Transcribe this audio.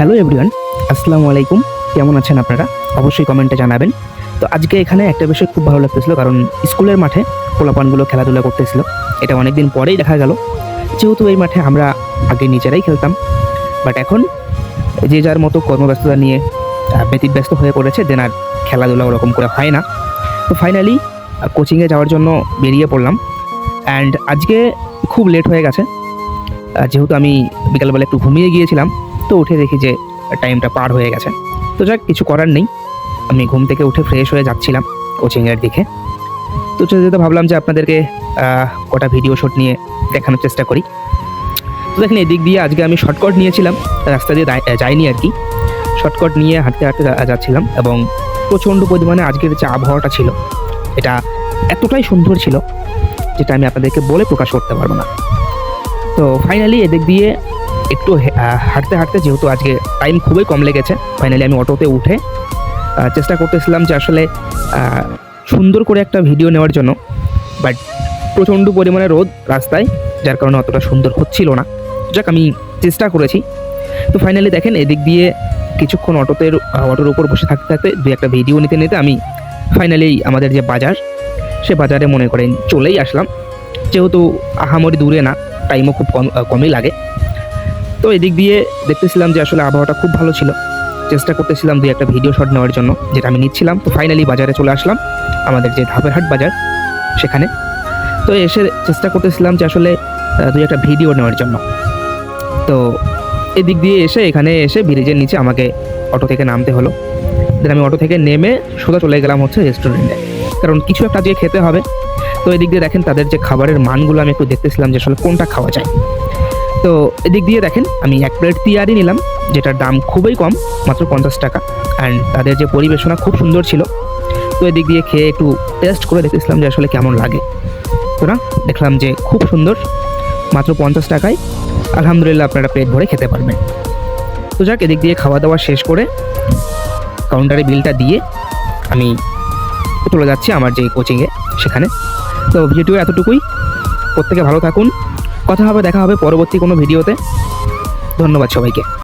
Hello everyone, আসসালামু আলাইকুম। কেমন আছেন আপনারা? অবশ্যই কমেন্টে জানাবেন। তো আজকে এখানে একটা বিষয় খুব ভালো লাগতেছিল, কারণ স্কুলের মাঠে পোলাপানগুলো খেলাধুলা করতেছিল। এটা অনেক দিন পরেই দেখা গেল। যেহেতু এই মাঠে আমরা আগে নিজেরাই খেলতাম বাট এখন যে যার মতো কর্মব্যস্ততা নিয়ে ব্যতিব্যস্ত হয়ে পড়েছে দেন আর খেলাধুলা ওরকম করে হয় না। তো ফাইনালি কোচিংয়ে যাওয়ার জন্য বেরিয়ে পড়লাম। অ্যান্ড আজকে খুব লেট হয়ে গেছে। যেহেতু আমি বিকালবেলা একটু ঘুমিয়ে গিয়েছিলাম তো উঠে দেখি যে টাইমটা পার হয়ে গেছে। তো যাক, কিছু করার নেই। আমি ঘুম থেকে উঠে ফ্রেশ হয়ে যাচ্ছিলাম কোচিংয়ের দিকে। তো যেতে ভাবলাম যে আপনাদেরকে কটা ভিডিও শুট নিয়ে দেখানোর চেষ্টা করি। তো দেখেন, এদিক দিয়ে আজকে আমি শর্টকাট নিয়েছিলাম। রাস্তা দায়- যাইনি আর কি। শর্টকাট নিয়ে হাঁটতে হাঁটতে যাচ্ছিলাম এবং প্রচণ্ড পরিমাণে আজকের যে আবহাওয়াটা ছিল, এটা এতটাই সুন্দর ছিল, যেটা আমি আপনাদেরকে বলে প্রকাশ করতে পারব না। তো ফাইনালি এদিক দিয়ে একটু হাঁটতে হাঁটতে যেহেতু আজকে টাইম খুবই কম লেগেছে ফাইনালি আমি অটোতে উঠে চেষ্টা করতেছিলাম যে আসলে সুন্দর করে একটা ভিডিও নেওয়ার জন্য বাট প্রচণ্ড পরিমাণে রোদ রাস্তায়, যার কারণে অতটা সুন্দর হচ্ছিল না। যাক, আমি চেষ্টা করেছি। তো ফাইনালি দেখেন, এদিক দিয়ে কিছুক্ষণ অটোতে অটোর উপর বসে থাকতে থাকতে দু একটা ভিডিও নিতে নিতে আমি ফাইনালি আমাদের যে বাজার, সে বাজারে মনে করেন চলেই আসলাম। যেহেতু আহামরি দূরে না টাইমও খুব কম কমই লাগে। তো এদিক দিয়ে দেখতেছিলাম যে আসলে আবহাওয়াটা খুব ভালো ছিল। চেষ্টা করতেছিলাম দুই একটা ভিডিও শট নেওয়ার জন্য, যেটা আমি নিচ্ছিলাম। তো ফাইনালি বাজারে চলে আসলাম, আমাদের যে ধাপেরহাট বাজার, সেখানে। তো এসে চেষ্টা করতেছিলাম যে আসলে দুই একটা ভিডিও নেওয়ার জন্য। তো এদিক দিয়ে এসে, এখানে এসে ব্রিজের নিচে আমাকে অটো থেকে নামতে হলো। দেন আমি অটো থেকে নেমে সোজা চলে গেলাম হচ্ছে রেস্টুরেন্টে কারণ কিছু একটা আজকে খেতে হবে। তো এদিক দিয়ে দেখেন তাদের যে খাবারের মানগুলো আমি একটু দেখতেছিলাম যে আসলে কোনটা খাওয়া যায়। তো এদিক দিয়ে দেখেন, আমি এক প্লেট তিয়ারি নিলাম, যেটার দাম খুবই কম, মাত্র পঞ্চাশ টাকা। অ্যান্ড তাদের যে পরিবেশনা খুব সুন্দর ছিল। তো এদিক দিয়ে খেয়ে একটু টেস্ট করে দেখেছিলাম যে আসলে কেমন লাগে। তো না, দেখলাম যে খুব সুন্দর, মাত্র পঞ্চাশ টাকায়। আলহামদুলিল্লাহ আপনারা পেট ভরে খেতে পারবেন। তো যাক, এদিক দিয়ে খাওয়া দাওয়া শেষ করে কাউন্টারে বিলটা দিয়ে আমি চলে যাচ্ছি আমার যে কোচিংয়ে সেখানে। তো ভিডিও এতটুকুই। প্রত্যেকে ভালো থাকুন। কথা হবে দেখা হবে পরবর্তী কোনো ভিডিওতে। ধন্যবাদ সবাইকে।